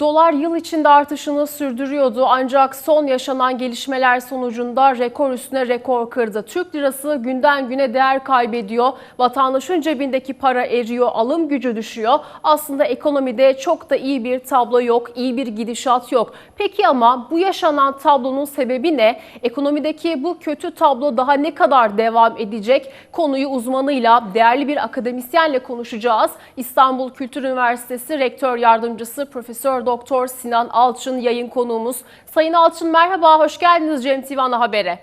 Dolar yıl içinde artışını sürdürüyordu ancak son yaşanan gelişmeler sonucunda rekor üstüne rekor kırdı. Türk lirası günden güne değer kaybediyor. Vatandaşın cebindeki para eriyor, alım gücü düşüyor. Aslında ekonomide çok da iyi bir tablo yok, iyi bir gidişat yok. Peki ama bu yaşanan tablonun sebebi ne? Ekonomideki bu kötü tablo daha ne kadar devam edecek? Konuyu uzmanıyla, değerli bir akademisyenle konuşacağız. İstanbul Kültür Üniversitesi Rektör Yardımcısı Profesör Doktor Sinan Alçın yayın konuğumuz. Sayın Alçın merhaba, hoş geldiniz Cem TV Ana Haber'e.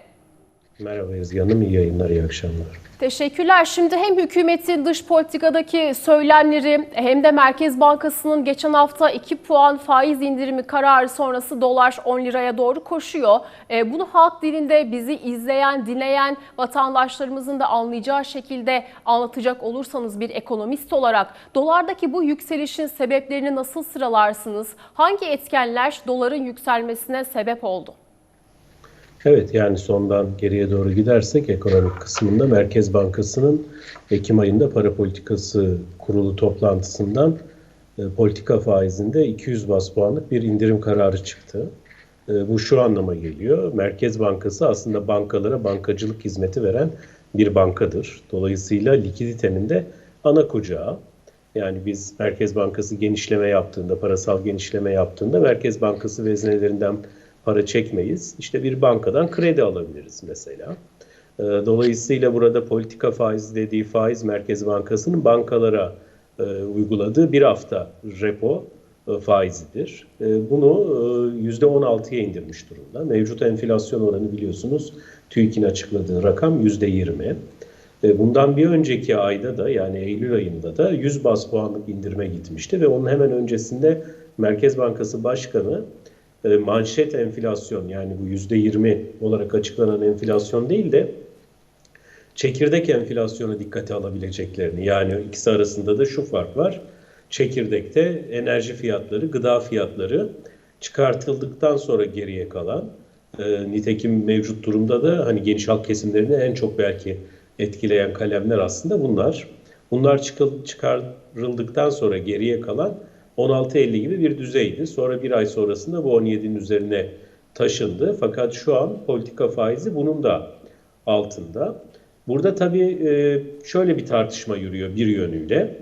Merhaba Ezgi Hanım, iyi yayınlar, iyi akşamlar. Teşekkürler. Şimdi hem hükümetin dış politikadaki söylemleri hem de Merkez Bankası'nın geçen hafta 2 puan faiz indirimi kararı sonrası dolar 10 liraya doğru koşuyor. E, Bunu halk dilinde bizi izleyen, dinleyen vatandaşlarımızın da anlayacağı şekilde anlatacak olursanız bir ekonomist olarak dolardaki bu yükselişin sebeplerini nasıl sıralarsınız? Hangi etkenler doların yükselmesine sebep oldu? Evet yani sondan geriye doğru gidersek ekonomik kısmında Merkez Bankası'nın Ekim ayında para politikası kurulu toplantısından e, politika faizinde 200 bas puanlık bir indirim kararı çıktı. E, bu şu anlama geliyor. Merkez Bankası aslında bankalara bankacılık hizmeti veren bir bankadır. Dolayısıyla likiditenin de ana kucağı. Yani biz Merkez Bankası genişleme yaptığında, parasal genişleme yaptığında Merkez Bankası veznelerinden para çekmeyiz. İşte bir bankadan kredi alabiliriz mesela. Ee, Dolayısıyla burada politika faizi dediği faiz Merkez Bankası'nın bankalara e, uyguladığı bir hafta repo e, faizidir. E, Bunu e, %16'ya indirmiş durumda. Mevcut enflasyon oranı biliyorsunuz TÜİK'in açıkladığı rakam %20. E, Bundan bir önceki ayda da yani Eylül ayında da 100 bas puanlık indirime gitmişti ve onun hemen öncesinde Merkez Bankası Başkanı manşet enflasyon yani bu %20 olarak açıklanan enflasyon değil de çekirdek enflasyonu dikkate alabileceklerini yani ikisi arasında da şu fark var. Çekirdekte enerji fiyatları, gıda fiyatları çıkartıldıktan sonra geriye kalan e, nitekim mevcut durumda da hani geniş halk kesimlerini en çok belki etkileyen kalemler aslında bunlar. Bunlar çıkarıldıktan sonra geriye kalan 16.50 gibi bir düzeydi. Sonra bir ay sonrasında bu 17'nin üzerine taşındı. Fakat şu an politika faizi bunun da altında. Burada tabii e, şöyle bir tartışma yürüyor bir yönüyle.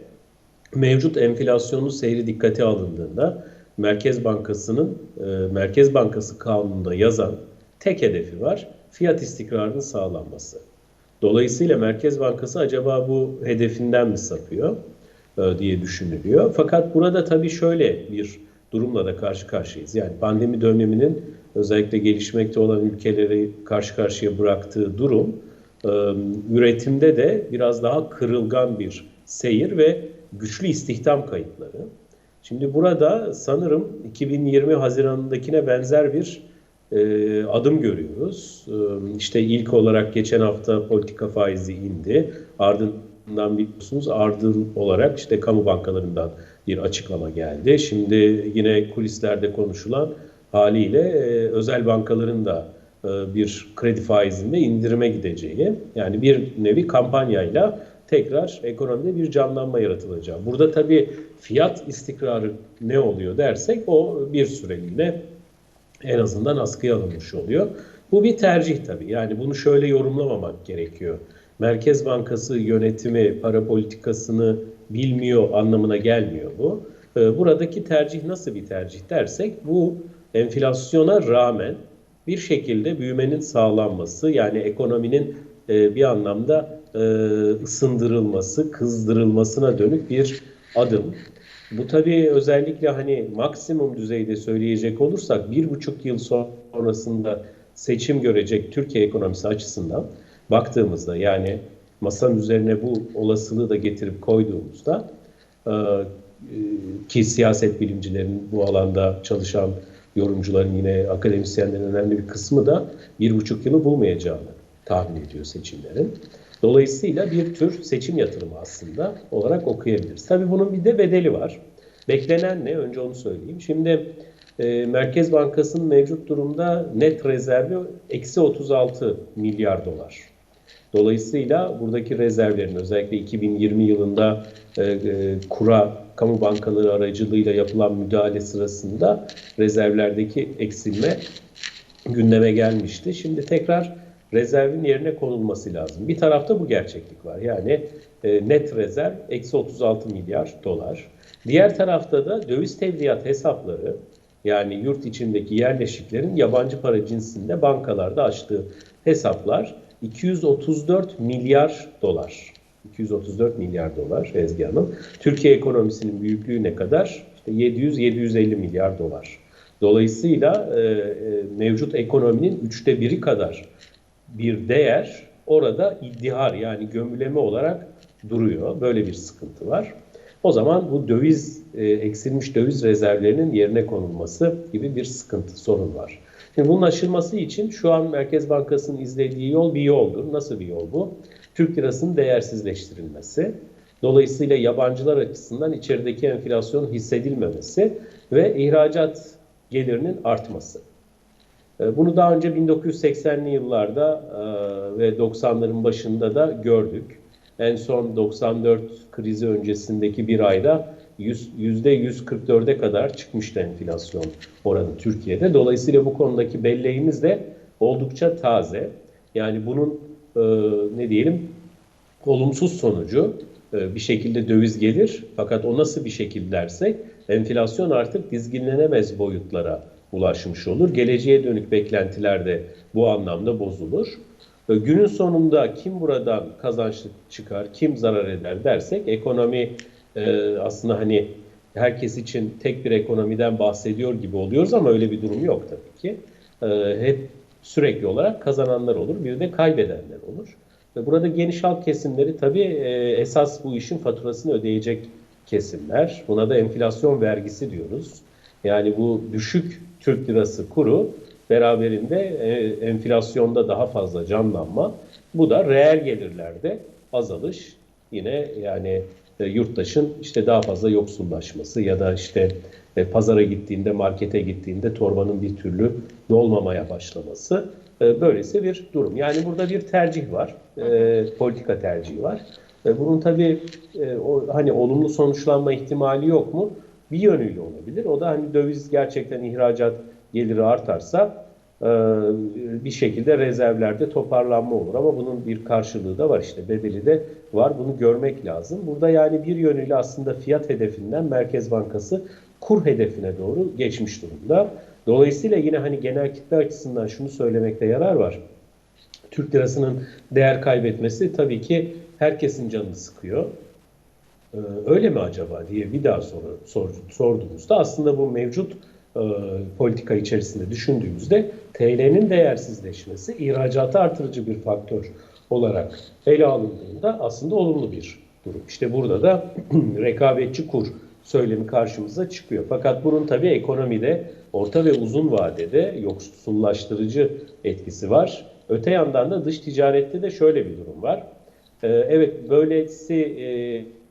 Mevcut enflasyonun seyri dikkate alındığında Merkez Bankası'nın e, Merkez Bankası kanununda yazan tek hedefi var. Fiyat istikrarının sağlanması. Dolayısıyla Merkez Bankası acaba bu hedefinden mi sapıyor diye düşünülüyor. Fakat burada tabii şöyle bir durumla da karşı karşıyayız. Yani pandemi döneminin özellikle gelişmekte olan ülkeleri karşı karşıya bıraktığı durum e, üretimde de biraz daha kırılgan bir seyir ve güçlü istihdam kayıpları. Şimdi burada sanırım 2020 Haziran'dakine benzer bir e, adım görüyoruz. E, işte ilk olarak geçen hafta politika faizi indi. Ardından biliyorsunuz ardıl olarak işte kamu bankalarından bir açıklama geldi. Şimdi yine kulislerde konuşulan haliyle e, özel bankaların da e, bir kredi faizinde indirime gideceği yani bir nevi kampanyayla tekrar ekonomide bir canlanma yaratılacağı. Burada tabii fiyat istikrarı ne oluyor dersek o bir süreliğine en azından askıya alınmış oluyor. Bu bir tercih tabii. Yani bunu şöyle yorumlamamak gerekiyor. Merkez Bankası yönetimi para politikasını bilmiyor anlamına gelmiyor bu. Ee, Buradaki tercih nasıl bir tercih dersek bu enflasyona rağmen bir şekilde büyümenin sağlanması yani ekonominin e, bir anlamda e, ısındırılması, kızdırılmasına dönük bir adım. Bu tabii özellikle hani maksimum düzeyde söyleyecek olursak bir buçuk yıl sonrasında seçim görecek Türkiye ekonomisi açısından baktığımızda yani masanın üzerine bu olasılığı da getirip koyduğumuzda e, ki siyaset bilimcilerin bu alanda çalışan yorumcuların yine akademisyenlerin önemli bir kısmı da bir buçuk yılı bulmayacağını tahmin ediyor seçimlerin. Dolayısıyla bir tür seçim yatırımı aslında olarak okuyabiliriz. Tabii bunun bir de bedeli var. Beklenen ne? Önce onu söyleyeyim. Şimdi e, Merkez Bankası'nın mevcut durumda net rezervi eksi 36 milyar dolar. Dolayısıyla buradaki rezervlerin özellikle 2020 yılında e, e, kura kamu bankaları aracılığıyla yapılan müdahale sırasında rezervlerdeki eksilme gündeme gelmişti. Şimdi tekrar rezervin yerine konulması lazım. Bir tarafta bu gerçeklik var. Yani e, net rezerv eksi 36 milyar dolar. Diğer tarafta da döviz tevdiat hesapları yani yurt içindeki yerleşiklerin yabancı para cinsinde bankalarda açtığı hesaplar 234 milyar dolar. 234 milyar dolar Ezgi Hanım. Türkiye ekonomisinin büyüklüğü ne kadar? İşte 700-750 milyar dolar. Dolayısıyla e, e, mevcut ekonominin üçte biri kadar bir değer orada iddihar yani gömüleme olarak duruyor. Böyle bir sıkıntı var. O zaman bu döviz, e, eksilmiş döviz rezervlerinin yerine konulması gibi bir sıkıntı, sorun var. Şimdi bunun aşılması için şu an Merkez Bankası'nın izlediği yol bir yoldur. Nasıl bir yol bu? Türk lirasının değersizleştirilmesi. Dolayısıyla yabancılar açısından içerideki enflasyon hissedilmemesi ve ihracat gelirinin artması. E, Bunu daha önce 1980'li yıllarda e, ve 90'ların başında da gördük. En son 94 krizi öncesindeki bir ayda yüz- %144'e kadar çıkmıştı enflasyon oranı Türkiye'de. Dolayısıyla bu konudaki belleğimiz de oldukça taze. Yani bunun e, ne diyelim olumsuz sonucu e, bir şekilde döviz gelir fakat o nasıl bir şekil dersek enflasyon artık dizginlenemez boyutlara ulaşmış olur. Geleceğe dönük beklentiler de bu anlamda bozulur. Günün sonunda kim buradan kazançlı çıkar, kim zarar eder dersek ekonomi e, aslında hani herkes için tek bir ekonomiden bahsediyor gibi oluyoruz ama öyle bir durum yok tabii ki. E, Hep sürekli olarak kazananlar olur, bir de kaybedenler olur. Ve burada geniş halk kesimleri tabii e, esas bu işin faturasını ödeyecek kesimler. Buna da enflasyon vergisi diyoruz. Yani bu düşük Türk lirası kuru beraberinde e, enflasyonda daha fazla canlanma. Bu da reel gelirlerde azalış. Yine yani e, yurttaşın işte daha fazla yoksullaşması ya da işte e, pazara gittiğinde, markete gittiğinde torbanın bir türlü dolmamaya başlaması. E, böylesi bir durum. Yani burada bir tercih var, e, politika tercihi var. E, bunun tabii e, o, hani olumlu sonuçlanma ihtimali yok mu? Bir yönüyle olabilir. O da hani döviz gerçekten ihracat geliri artarsa e, bir şekilde rezervlerde toparlanma olur. Ama bunun bir karşılığı da var işte bedeli de var. Bunu görmek lazım. Burada yani bir yönüyle aslında fiyat hedefinden Merkez Bankası kur hedefine doğru geçmiş durumda. Dolayısıyla yine hani genel kitle açısından şunu söylemekte yarar var. Türk lirasının değer kaybetmesi tabii ki herkesin canını sıkıyor. Ee, öyle mi acaba diye bir daha soru, sor, sorduğumuzda aslında bu mevcut e, politika içerisinde düşündüğümüzde TL'nin değersizleşmesi ihracatı artırıcı bir faktör olarak ele alındığında aslında olumlu bir durum. İşte burada da rekabetçi kur söylemi karşımıza çıkıyor. Fakat bunun tabii ekonomide orta ve uzun vadede yoksullaştırıcı etkisi var. Öte yandan da dış ticarette de şöyle bir durum var. Ee, evet böylesi e,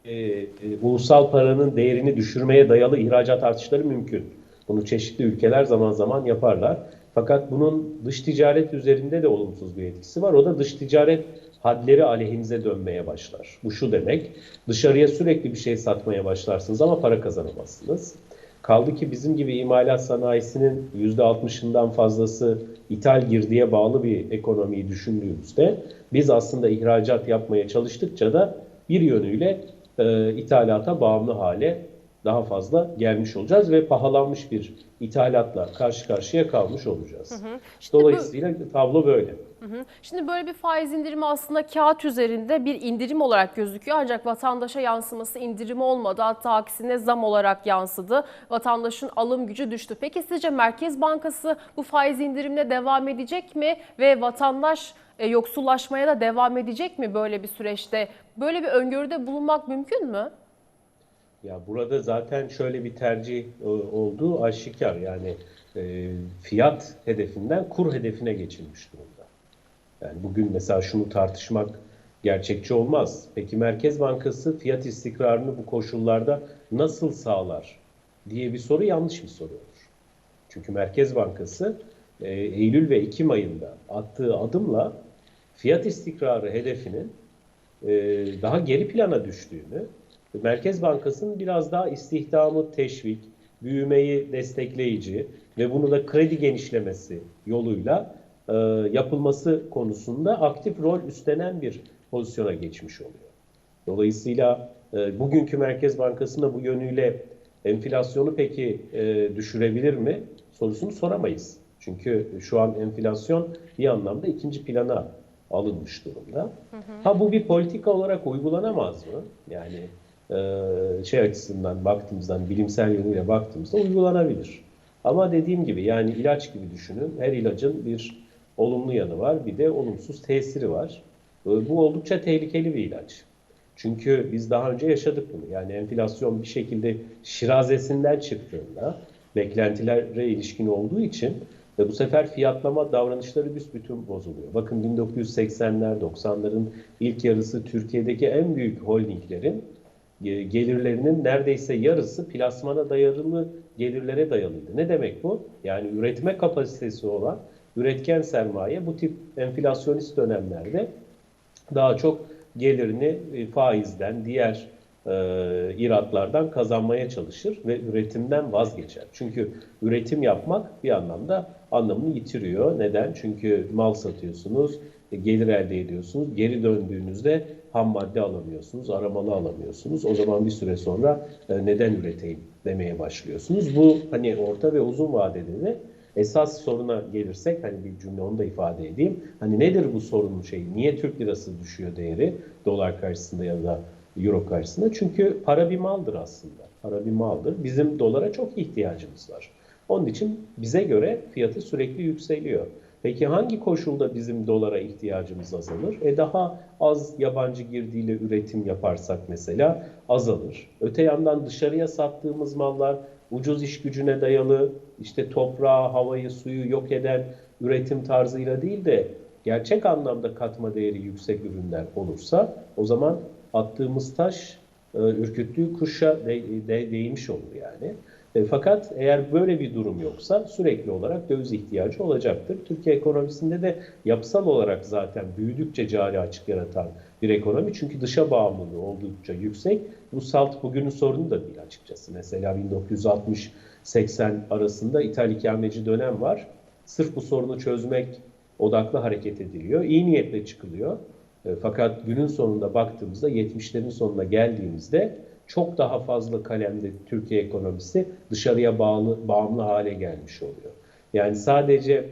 e, e, ulusal paranın değerini düşürmeye dayalı ihracat artışları mümkün. Bunu çeşitli ülkeler zaman zaman yaparlar. Fakat bunun dış ticaret üzerinde de olumsuz bir etkisi var. O da dış ticaret hadleri aleyhinize dönmeye başlar. Bu şu demek, dışarıya sürekli bir şey satmaya başlarsınız ama para kazanamazsınız. Kaldı ki bizim gibi imalat sanayisinin %60'ından fazlası ithal girdiye bağlı bir ekonomiyi düşündüğümüzde biz aslında ihracat yapmaya çalıştıkça da bir yönüyle e, ithalata bağımlı hale daha fazla gelmiş olacağız ve pahalanmış bir ithalatla karşı karşıya kalmış olacağız. Şimdi bu- Dolayısıyla tablo böyle. Hı hı. Şimdi böyle bir faiz indirimi aslında kağıt üzerinde bir indirim olarak gözüküyor ancak vatandaşa yansıması indirim olmadı. Hatta aksine zam olarak yansıdı. Vatandaşın alım gücü düştü. Peki sizce Merkez Bankası bu faiz indirimine devam edecek mi ve vatandaş e, yoksullaşmaya da devam edecek mi böyle bir süreçte? Böyle bir öngörüde bulunmak mümkün mü? Ya burada zaten şöyle bir tercih e, olduğu aşikar. Yani e, fiyat hedefinden kur hedefine geçilmiş durumda. Yani bugün mesela şunu tartışmak gerçekçi olmaz. Peki Merkez Bankası fiyat istikrarını bu koşullarda nasıl sağlar diye bir soru yanlış bir soru olur. Çünkü Merkez Bankası e, Eylül ve Ekim ayında attığı adımla fiyat istikrarı hedefinin e, daha geri plana düştüğünü Merkez Bankası'nın biraz daha istihdamı teşvik, büyümeyi destekleyici ve bunu da kredi genişlemesi yoluyla e, yapılması konusunda aktif rol üstlenen bir pozisyona geçmiş oluyor. Dolayısıyla e, bugünkü Merkez Bankası'nda bu yönüyle enflasyonu peki e, düşürebilir mi sorusunu soramayız. Çünkü şu an enflasyon bir anlamda ikinci plana alınmış durumda. Ha bu bir politika olarak uygulanamaz mı? Yani şey açısından baktığımızdan bilimsel yönüyle baktığımızda uygulanabilir. Ama dediğim gibi yani ilaç gibi düşünün. Her ilacın bir olumlu yanı var, bir de olumsuz tesiri var. E, Bu oldukça tehlikeli bir ilaç. Çünkü biz daha önce yaşadık bunu. Yani enflasyon bir şekilde şirazesinden çıktığında beklentilere ilişkin olduğu için ve bu sefer fiyatlama davranışları büsbütün bozuluyor. Bakın 1980'ler, 90'ların ilk yarısı Türkiye'deki en büyük holdinglerin e, gelirlerinin neredeyse yarısı plasmana dayalı gelirlere dayalıydı. Ne demek bu? Yani üretme kapasitesi olan üretken sermaye bu tip enflasyonist dönemlerde daha çok gelirini e, faizden, diğer e, iratlardan kazanmaya çalışır ve üretimden vazgeçer. Çünkü üretim yapmak bir anlamda anlamını yitiriyor. Neden? Çünkü mal satıyorsunuz, e, gelir elde ediyorsunuz. Geri döndüğünüzde ham madde alamıyorsunuz, aramalı alamıyorsunuz. O zaman bir süre sonra e, neden üreteyim demeye başlıyorsunuz. Bu hani orta ve uzun vadede de Esas soruna gelirsek hani bir cümle onu da ifade edeyim. Hani nedir bu sorunun şeyi? Niye Türk lirası düşüyor değeri dolar karşısında ya da euro karşısında? Çünkü para bir maldır aslında. Para bir maldır. Bizim dolara çok ihtiyacımız var. Onun için bize göre fiyatı sürekli yükseliyor. Peki hangi koşulda bizim dolara ihtiyacımız azalır? E daha az yabancı girdiyle üretim yaparsak mesela azalır. Öte yandan dışarıya sattığımız mallar ucuz iş gücüne dayalı, işte toprağı, havayı, suyu yok eden üretim tarzıyla değil de gerçek anlamda katma değeri yüksek ürünler olursa o zaman attığımız taş e, ürküttüğü kuşa de, de, değmiş olur yani. E, fakat eğer böyle bir durum yoksa sürekli olarak döviz ihtiyacı olacaktır. Türkiye ekonomisinde de yapısal olarak zaten büyüdükçe cari açık yaratan bir ekonomi. Çünkü dışa bağımlılığı oldukça yüksek. Bu salt bugünün sorunu da değil açıkçası. Mesela 1960-80 arasında ithal ikameci dönem var. Sırf bu sorunu çözmek odaklı hareket ediliyor. İyi niyetle çıkılıyor. E, fakat günün sonunda baktığımızda 70'lerin sonuna geldiğimizde çok daha fazla kalemde Türkiye ekonomisi dışarıya bağlı bağımlı hale gelmiş oluyor. Yani sadece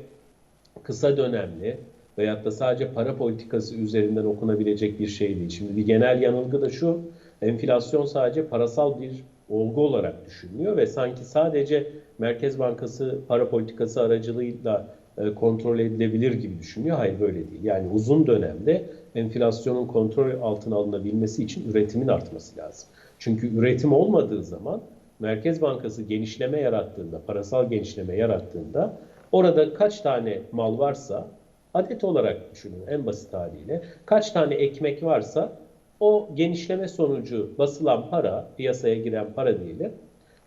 kısa dönemli veyahut da sadece para politikası üzerinden okunabilecek bir şey değil. Şimdi bir genel yanılgı da şu, enflasyon sadece parasal bir olgu olarak düşünülüyor ve sanki sadece Merkez Bankası para politikası aracılığıyla e, kontrol edilebilir gibi düşünüyor. Hayır böyle değil. Yani uzun dönemde enflasyonun kontrol altına alınabilmesi için üretimin artması lazım. Çünkü üretim olmadığı zaman Merkez Bankası genişleme yarattığında, parasal genişleme yarattığında orada kaç tane mal varsa adet olarak düşünün en basit haliyle kaç tane ekmek varsa o genişleme sonucu basılan para, piyasaya giren para diyelim,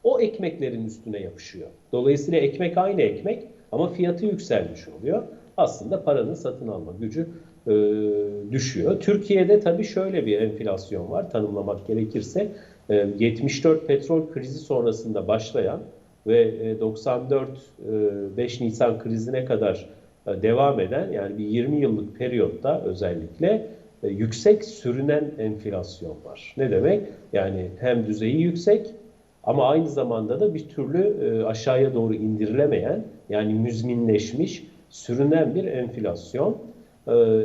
o ekmeklerin üstüne yapışıyor. Dolayısıyla ekmek aynı ekmek ama fiyatı yükselmiş oluyor. Aslında paranın satın alma gücü e, düşüyor. Türkiye'de tabii şöyle bir enflasyon var tanımlamak gerekirse. E, 74 petrol krizi sonrasında başlayan ve e, 94 e, 5 Nisan krizine kadar e, devam eden yani bir 20 yıllık periyotta özellikle e, yüksek sürünen enflasyon var. Ne demek? Yani hem düzeyi yüksek ama aynı zamanda da bir türlü e, aşağıya doğru indirilemeyen yani müzminleşmiş, sürünen bir enflasyon e,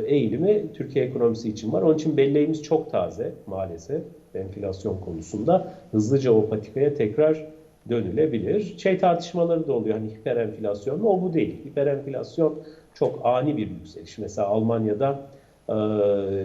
eğilimi Türkiye ekonomisi için var. Onun için belleğimiz çok taze maalesef enflasyon konusunda. Hızlıca o patikaya tekrar dönülebilir. Şey tartışmaları da oluyor. Hani hiper enflasyon mu? O bu değil. Hiper enflasyon çok ani bir yükseliş. Mesela Almanya'da e,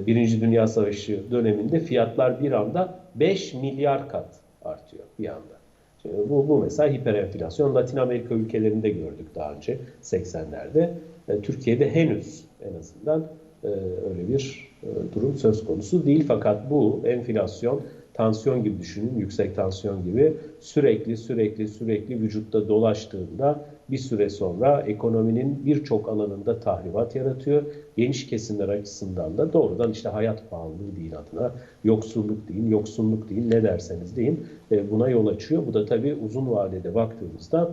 Birinci Dünya Savaşı döneminde fiyatlar bir anda 5 milyar kat artıyor bir anda. Şimdi bu, bu mesela hiper enflasyon. Latin Amerika ülkelerinde gördük daha önce 80'lerde. E, Türkiye'de henüz en azından e, öyle bir e, durum söz konusu değil. Fakat bu enflasyon tansiyon gibi düşünün, yüksek tansiyon gibi sürekli sürekli sürekli vücutta dolaştığında bir süre sonra ekonominin birçok alanında tahribat yaratıyor. Geniş kesimler açısından da doğrudan işte hayat pahalılığı değil adına, yoksulluk değil, yoksunluk değil ne derseniz deyin e, buna yol açıyor. Bu da tabii uzun vadede baktığımızda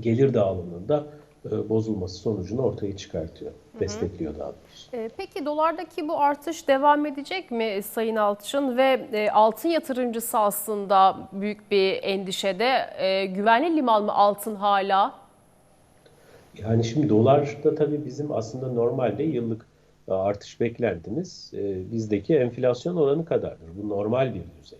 gelir dağılımında e, bozulması sonucunu ortaya çıkartıyor. Destekliyor daha doğrusu. E, Peki dolardaki bu artış devam edecek mi Sayın Alçın ve e, altın yatırımcısı aslında büyük bir endişede. E, güvenli liman mı altın hala? Yani şimdi dolarda tabii bizim aslında normalde yıllık e, artış beklentimiz e, bizdeki enflasyon oranı kadardır. Bu normal bir düzey.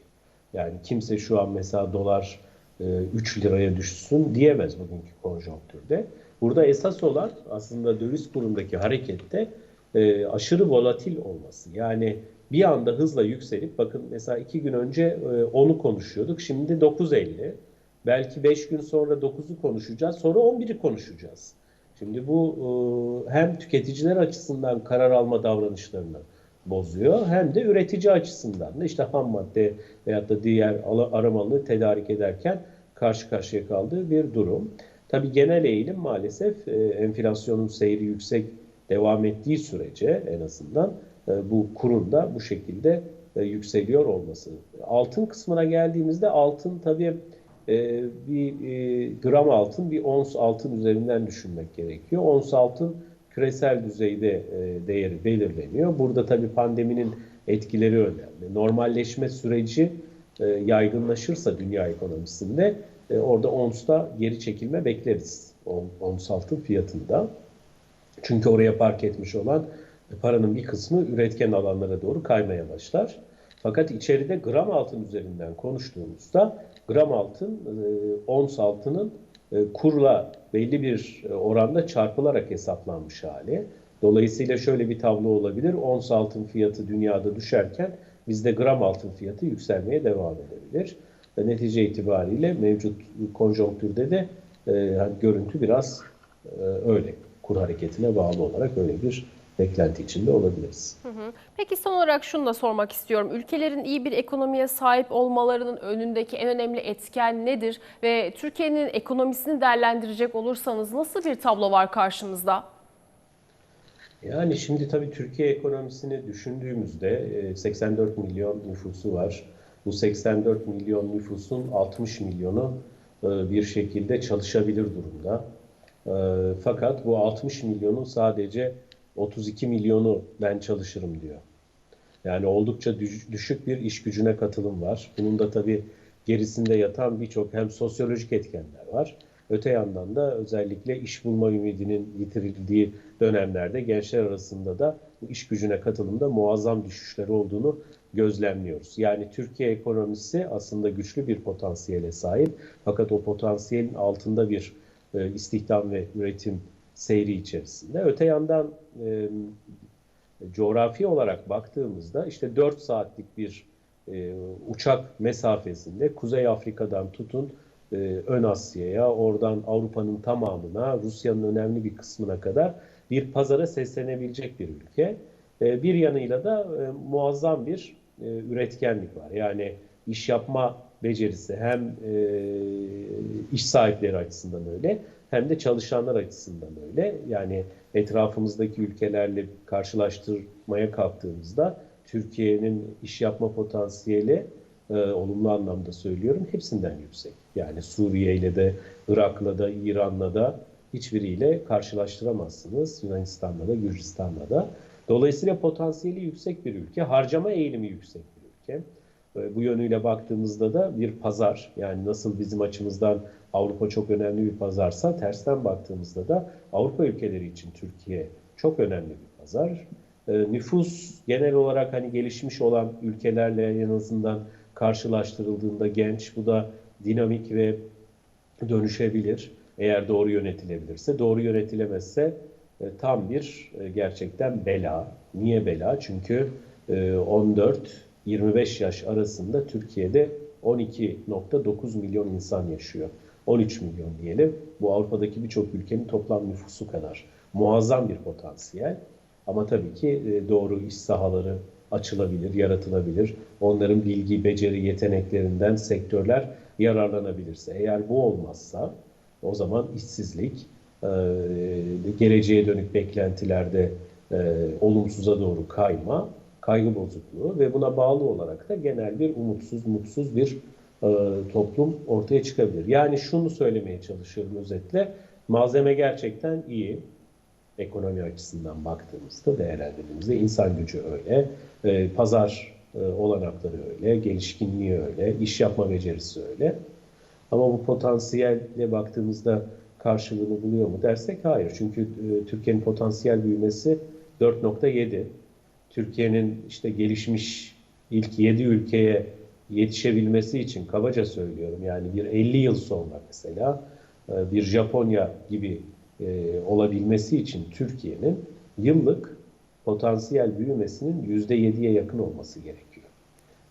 Yani kimse şu an mesela dolar e, 3 liraya düşsün diyemez bugünkü konjonktürde. Burada esas olan aslında döviz kurundaki harekette e, aşırı volatil olması. Yani bir anda hızla yükselip bakın mesela iki gün önce e, 10'u konuşuyorduk. Şimdi 9.50. Belki 5 gün sonra 9'u konuşacağız. Sonra 11'i konuşacağız. Şimdi bu e, hem tüketiciler açısından karar alma davranışlarını bozuyor hem de üretici açısından da işte ham madde veyahut da diğer aramalı tedarik ederken karşı karşıya kaldığı bir durum. Tabii genel eğilim maalesef e, enflasyonun seyri yüksek devam ettiği sürece en azından e, bu kurun da bu şekilde e, yükseliyor olması. Altın kısmına geldiğimizde altın tabii bir gram altın bir ons altın üzerinden düşünmek gerekiyor. Ons altın küresel düzeyde değeri belirleniyor. Burada tabii pandeminin etkileri önemli. Normalleşme süreci yaygınlaşırsa dünya ekonomisinde e, orada onsta geri çekilme bekleriz. On, ons altın fiyatında. Çünkü oraya park etmiş olan paranın bir kısmı üretken alanlara doğru kaymaya başlar. Fakat içeride gram altın üzerinden konuştuğumuzda gram altın, e, ons altının e, kurla belli bir oranda çarpılarak hesaplanmış hali. Dolayısıyla şöyle bir tablo olabilir. Ons altın fiyatı dünyada düşerken bizde gram altın fiyatı yükselmeye devam edebilir. Netice itibariyle mevcut konjonktürde de e, hani görüntü biraz e, öyle kur hareketine bağlı olarak öyle bir beklenti içinde olabiliriz. Peki son olarak şunu da sormak istiyorum. Ülkelerin iyi bir ekonomiye sahip olmalarının önündeki en önemli etken nedir? Ve Türkiye'nin ekonomisini değerlendirecek olursanız nasıl bir tablo var karşımızda? Yani şimdi tabii Türkiye ekonomisini düşündüğümüzde e, 84 milyon nüfusu var. Bu 84 milyon nüfusun 60 milyonu e, bir şekilde çalışabilir durumda. E, Fakat bu 60 milyonun sadece 32 milyonu ben çalışırım diyor. Yani oldukça düş- düşük bir iş gücüne katılım var. Bunun da tabii gerisinde yatan birçok hem sosyolojik etkenler var. Öte yandan da özellikle iş bulma ümidinin yitirildiği dönemlerde gençler arasında da bu iş gücüne katılımda muazzam düşüşler olduğunu gözlemliyoruz. Yani Türkiye ekonomisi aslında güçlü bir potansiyele sahip. Fakat o potansiyelin altında bir e, istihdam ve üretim seyri içerisinde. Öte yandan e, coğrafi olarak baktığımızda işte 4 saatlik bir e, uçak mesafesinde Kuzey Afrika'dan tutun e, Ön Asya'ya, oradan Avrupa'nın tamamına, Rusya'nın önemli bir kısmına kadar bir pazara seslenebilecek bir ülke. E, bir yanıyla da e, muazzam bir e, üretkenlik var. Yani iş yapma becerisi hem e, iş sahipleri açısından öyle hem de çalışanlar açısından öyle. Yani etrafımızdaki ülkelerle karşılaştırmaya kalktığımızda Türkiye'nin iş yapma potansiyeli e, olumlu anlamda söylüyorum hepsinden yüksek. Yani Suriye ile de Irak'la da İran'la da hiçbiriyle karşılaştıramazsınız. Yunanistan'la da Gürcistan'la da. Dolayısıyla potansiyeli yüksek bir ülke, harcama eğilimi yüksek bir ülke. Bu yönüyle baktığımızda da bir pazar yani nasıl bizim açımızdan Avrupa çok önemli bir pazarsa tersten baktığımızda da Avrupa ülkeleri için Türkiye çok önemli bir pazar. E, Nüfus genel olarak hani gelişmiş olan ülkelerle en azından karşılaştırıldığında genç bu da dinamik ve dönüşebilir eğer doğru yönetilebilirse. Doğru yönetilemezse e, tam bir e, gerçekten bela. Niye bela? Çünkü e, 14-25 yaş arasında Türkiye'de 12.9 milyon insan yaşıyor. 13 milyon diyelim. Bu Avrupa'daki birçok ülkenin toplam nüfusu kadar. Muazzam bir potansiyel. Ama tabii ki e, doğru iş sahaları açılabilir, yaratılabilir. Onların bilgi, beceri, yeteneklerinden sektörler yararlanabilirse. Eğer bu olmazsa o zaman işsizlik, e, geleceğe dönük beklentilerde e, olumsuza doğru kayma, kaygı bozukluğu ve buna bağlı olarak da genel bir umutsuz, mutsuz bir e, toplum ortaya çıkabilir. Yani şunu söylemeye çalışıyorum özetle, malzeme gerçekten iyi ekonomi açısından baktığımızda, değerlendirdiğimizde insan gücü öyle, e, pazar e, olanakları öyle, gelişkinliği öyle, iş yapma becerisi öyle. Ama bu potansiyelle baktığımızda karşılığını buluyor mu dersek hayır. Çünkü e, Türkiye'nin potansiyel büyümesi 4.7. Türkiye'nin işte gelişmiş ilk 7 ülkeye yetişebilmesi için kabaca söylüyorum yani bir 50 yıl sonra mesela e, bir Japonya gibi olabilmesi için Türkiye'nin yıllık potansiyel büyümesinin %7'ye yakın olması gerekiyor.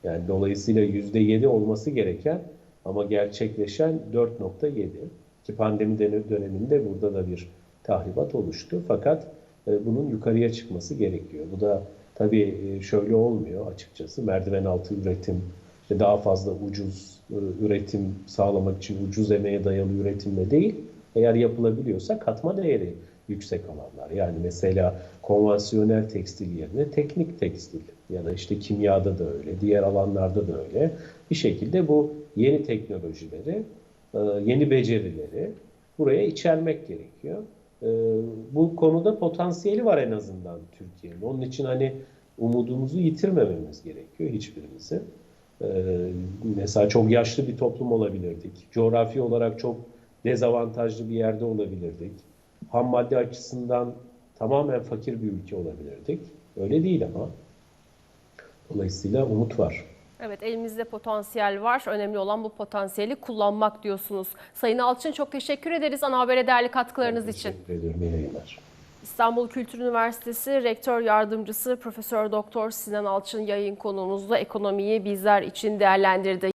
Yani dolayısıyla %7 olması gereken ama gerçekleşen 4.7 ki pandemi dönem- döneminde burada da bir tahribat oluştu. Fakat e, bunun yukarıya çıkması gerekiyor. Bu da tabii e, şöyle olmuyor açıkçası. Merdiven altı üretim, işte daha fazla ucuz e, üretim sağlamak için ucuz emeğe dayalı üretimle değil, eğer yapılabiliyorsa katma değeri yüksek alanlar. Yani mesela konvansiyonel tekstil yerine teknik tekstil ya da işte kimyada da öyle, diğer alanlarda da öyle. Bir şekilde bu yeni teknolojileri, e, yeni becerileri buraya içermek gerekiyor. E, Bu konuda potansiyeli var en azından Türkiye'nin. Onun için hani umudumuzu yitirmememiz gerekiyor hiçbirimizi. E, Mesela çok yaşlı bir toplum olabilirdik. Coğrafi olarak çok dezavantajlı bir yerde olabilirdik. Ham madde açısından tamamen fakir bir ülke olabilirdik. Öyle değil ama. Dolayısıyla umut var. Evet elimizde potansiyel var. Önemli olan bu potansiyeli kullanmak diyorsunuz. Sayın Alçın çok teşekkür ederiz ana habere değerli katkılarınız için. Teşekkür ediyorum. İyi yayınlar. İstanbul Kültür Üniversitesi Rektör Yardımcısı Profesör Doktor Sinan Alçın yayın konuğumuzda ekonomiyi bizler için değerlendirdi.